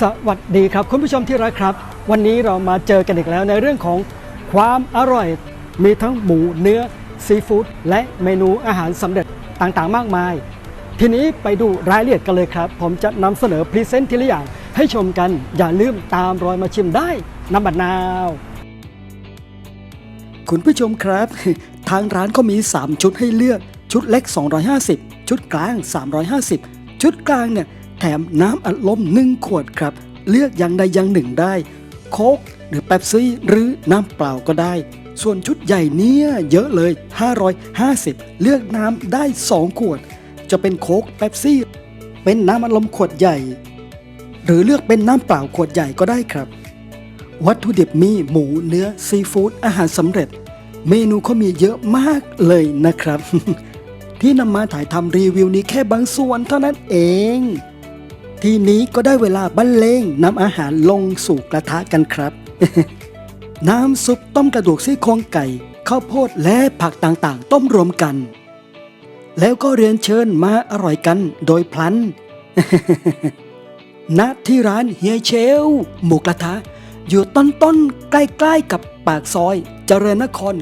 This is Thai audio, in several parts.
สวัสดีครับ คุณผู้ชมที่รักครับ วันนี้เรามาเจอกันอีกแล้วในเรื่องของความอร่อย มีทั้งหมูเนื้อซีฟู้ดและเมนูอาหารสำเร็จต่างๆ มากมาย ทีนี้ไปดูรายละเอียดกันเลยครับ ผมจะนำเสนอพรีเซนต์ทีละอย่างให้ชมกันอย่าลืมตามรอยมาชิมได้น้ำบัดนาว คุณผู้ชมครับ ทางร้านก็มี 3 ชุดให้เลือกชุดเล็ก 250 ชุดกลาง 350 ชุดกลางเนี่ย แถมน้ำอัดลม1ขวดครับ เลือกอย่างใดอย่างหนึ่งได้ โค้กหรือเป๊ปซี่หรือน้ำเปล่าก็ได้ ส่วนชุดใหญ่เนี่ยเยอะเลย 550 เลือกน้ำได้ 2 ขวด จะเป็นโค้กเป๊ปซี่ เป็นน้ำอัดลมขวดใหญ่ หรือเลือกเป็นน้ำเปล่าขวดใหญ่ก็ได้ครับ วัตถุดิบมีหมูเนื้อซีฟู้ดอาหารสำเร็จ เมนูเขามีเยอะมากเลยนะครับที่นำมาถ่ายทำรีวิวนี้แค่บางส่วนเท่านั้นเอง ทีนี้ก็ได้เวลาบรรเลงนำอาหารลงสู่กระทะกันครับ น้ำซุปต้มกระดูกซี่โครงไก่ข้าวโพดและผักต่างๆ ต้มรวมกัน แล้วก็เรียนเชิญมาอร่อยกันโดยพลันณที่ร้านเฮียเชล หมูกระทะ อยู่ต้นๆ ใกล้ๆ กับปากซอย เจริญนคร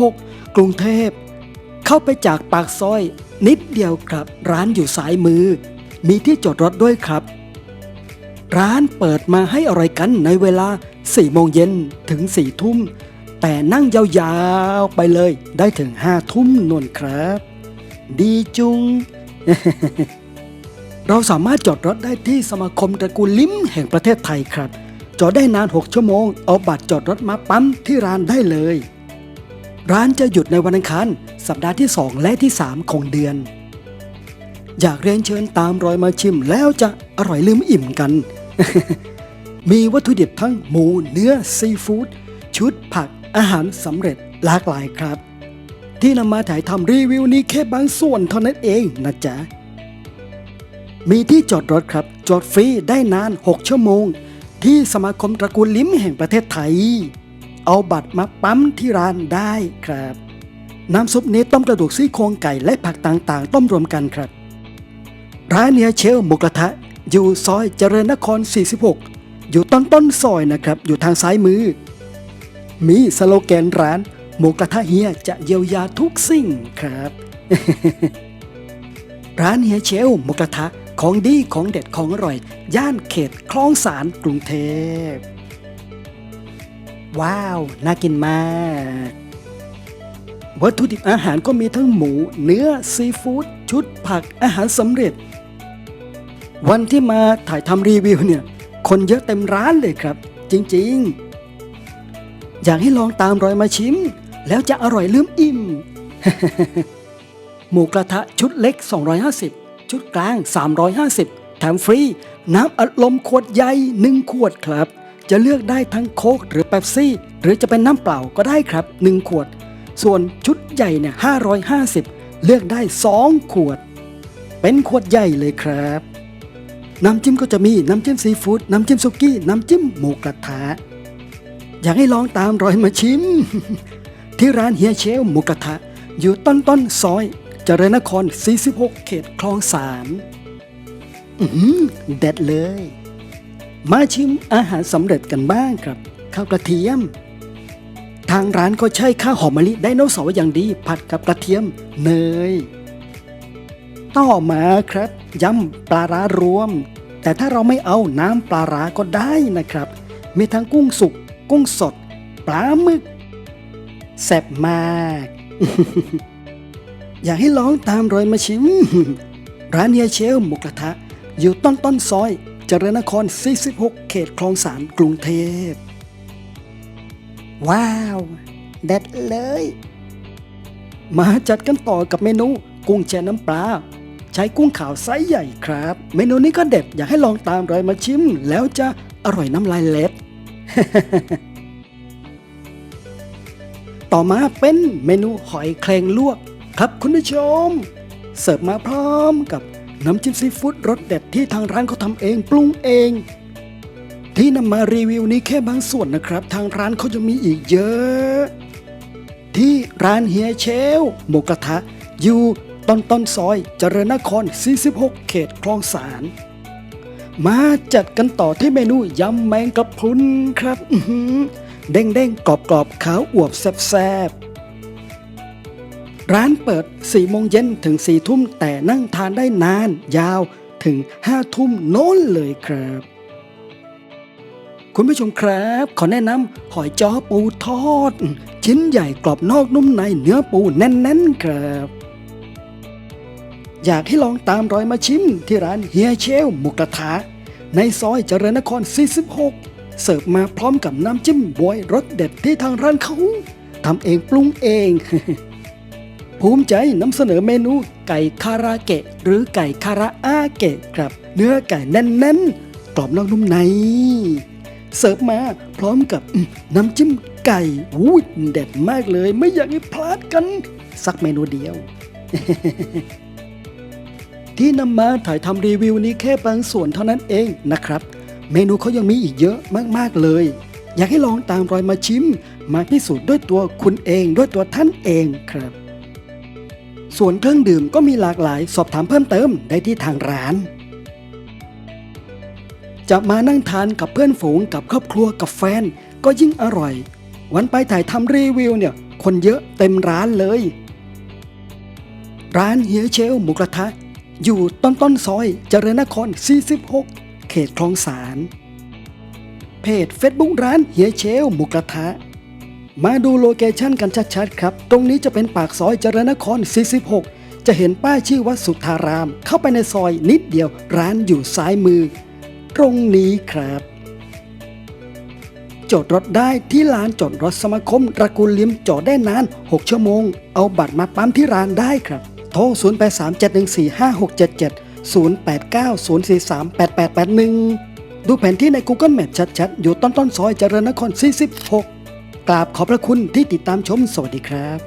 46 กรุงเทพ เข้าไปจากปากซอยนิดเดียวครับร้านอยู่สายมือ มีที่จอดรถด้วยครับ ร้านเปิดมาให้อร่อยกันในเวลา 4 โมงเย็นถึง 4 ทุ่ม แต่นั่งยาวๆไปเลยได้ถึง 5 ทุ่มนวนครับ ดีจุง เราสามารถจอดรถได้ที่สมาคมตระกูลลิ้มแห่งประเทศไทยครับ จอดได้นาน 6 ชั่วโมง เอาบัตรจอดรถมาปั๊มที่ร้านได้เลย ร้านจะหยุดในวันอังคารสัปดาห์ที่ 2 และที่ 3 ของเดือน อยากเรียนเชิญตามรอยมาชิมแล้วจะอร่อยลืมอิ่มกัน มีวัตถุดิบทั้งหมูเนื้อซีฟู้ดชุดผักอาหารสำเร็จหลากหลายครับ ที่นำมาถ่ายทำรีวิวนี้แค่บางส่วนเท่านั้นเองนะจ๊ะ มีที่จอดรถครับ จอดฟรีได้นาน 6 ชั่วโมง ที่สมาคมตระกูลลิ้มแห่งประเทศไทย เอาบัตรมาปั๊มที่ร้านได้ครับ น้ำซุปนี้ต้มกระดูกซี่โครงไก่และผักต่างๆ ต้มรวมกันครับ ร้านเนียเชลหมูกระทะ อยู่ซอยเจริญนคร 46 อยู่ต้นต้นซอยนะครับ อยู่ทางซ้ายมือ มีสโลแกนร้านหมูกระทะเฮียจะเยียวยาทุกสิ่งครับ ร้านเฮียเชลหมูกระทะของดีของเด็ดของอร่อย ย่านเขตคลองสารกรุงเทพ ว้าว น่ากินมาก วัตถุดิบอาหารก็มีทั้งหมู เนื้อซีฟู้ดชุดผักอาหารสำเร็จ วันที่มาถ่ายทำรีวิวเนี่ย คนเยอะเต็มร้านเลยครับ จริงๆ อยากให้ลองตามรอยมาชิม แล้วจะอร่อยลืมอิ่ม หมูกระทะชุดเล็ก 250 ชุดกลาง 350 แถมฟรี น้ำอัดลมขวดใหญ่1ขวดครับ จะเลือกได้ทั้งโค้กหรือเป๊ปซี่ หรือจะเป็นน้ำเปล่าก็ได้ครับ 1 ขวด ส่วนชุดใหญ่เนี่ย550 เลือกได้ 2 ขวด เป็นขวดใหญ่เลยครับ น้ำจิ้มก็จะมีน้ำจิ้มซีฟู้ดน้ำจิ้มสุกี้ น้ำจิ้มหมูกระทะ อยากให้ลองตามรอยมาชิม ที่ร้านเฮียเชลหมูกระทะ อยู่ต้นต้นซอยเจริญนคร 46 เขตคลองสามเด็ดเลย มาชิมอาหารสำเร็จกันบ้างครับ ข้าวกระเทียม ทางร้านก็ใช้ข้าวหอมมะลิไดโนเสาร์อย่างดี ผัดกับกระเทียม เนย ต่อมาครับยำปลาร้ารวม แต่ถ้าเราไม่เอาน้ำปลาร้าก็ได้นะครับ มีทั้งกุ้งสุก กุ้งสด ปลาหมึกแซ่บมาก อยากให้ลองตามรอยมาชิม ร้านเฮียเชลหมูกระทะ อยู่ต้นต้นซอย เจริญนคร 46 เขตคลองสานกรุงเทพ ว้าวเด็ดเลย มาจัดกันต่อกับเมนู กุ้งแช่น้ำปลา ใช้กุ้งขาวไซส์ใหญ่ครับ เมนูนี้ก็เด็ดอยากให้ลองตามรอยมาชิม แล้วจะอร่อยน้ำลายเล็ด ต่อมาเป็นเมนูหอยแครงลวก ครับคุณผู้ชม เสิร์ฟมาพร้อมกับน้ำจิ้มซีฟู้ดรสเด็ดที่ทางร้านเขาทำเองปรุงเอง ที่นำมารีวิวนี้แค่บางส่วนนะครับ ทางร้านเขาจะมีอีกเยอะ ที่ร้านเฮียเชลหมูกระทะอยู่ ต้นต้นซอย เจริญนคร 46 เขตคลองสารมาจัดกันต่อที่เมนูยำแมงกะพรุนครับเด้งเด้งกรอบกรอบขาวอวบแซบๆ ร้านเปิด 4 โมงเย็นถึง 4 ทุ่มแต่นั่งทานได้นาน ยาวถึง 5 ทุ่มโน้นเลยครับ คุณผู้ชมครับ ขอแนะนำหอยจ้อปูทอด ชิ้นใหญ่กรอบนอกนุ่มในเนื้อปูแน่นๆ ครับ อยากให้ลองตามรอยมาชิมที่ร้านเฮียเชลหมุกระทะในซอยเจริญนคร 46 เสิร์ฟมาพร้อมกับน้ำจิ้มบวยรสเด็ดที่ทางร้านเขาทำเองปรุงเอง ภูมิใจนำเสนอเมนูไก่คาราเกะ หรือไก่คาราอาเกะครับ เนื้อไก่แน่นๆ กรอบนอกนุ่มใน เสิร์ฟมาพร้อมกับน้ำจิ้มไก่วูดเด็ดมากเลย ไม่อยากให้พลาดกัน สักเมนูเดียว ที่นำมาถ่ายทำรีวิวนี้แค่บางส่วนเท่านั้นเองนะครับ เมนูเขายังมีอีกเยอะมากๆเลย อยากให้ลองตามรอยมาชิม มาพิสูจน์ด้วยตัวคุณเองด้วยตัวท่านเองครับ ส่วนเครื่องดื่มก็มีหลากหลายสอบถามเพิ่มเติมได้ที่ทางร้าน จะมานั่งทานกับเพื่อนฝูงกับครอบครัวกับแฟนก็ยิ่งอร่อย วันไปถ่ายทำรีวิวเนี่ย คนเยอะเต็มร้านเลย ร้านเฮียเชลหมูกระทะ อยู่ต้นต้นซอยเจริญนคร 46 เขตคลองสาร เพจ Facebook ร้านเฮียเชลหมูกระทะ มาดูโลเคชั่นกันชัดๆครับ ตรงนี้จะเป็นปากซอยเจริญนคร 46 จะเห็นป้ายชื่อวัดสุทธาราม เข้าไปในซอยนิดเดียวร้านอยู่ซ้ายมือ ตรงนี้ครับจอดรถได้ที่ลานจอดรถสมาคมตระกูลลิมจอดได้นาน 6 ชั่วโมง เอาบัตรมาปั๊มที่ร้านได้ครับ โทร 0837145677 0890438881 ดูแผนที่ใน Google Map ชัดๆ อยู่ต้นต้นซอยเจริญนคร 46 กราบขอบพระคุณที่ติดตามชมสวัสดีครับ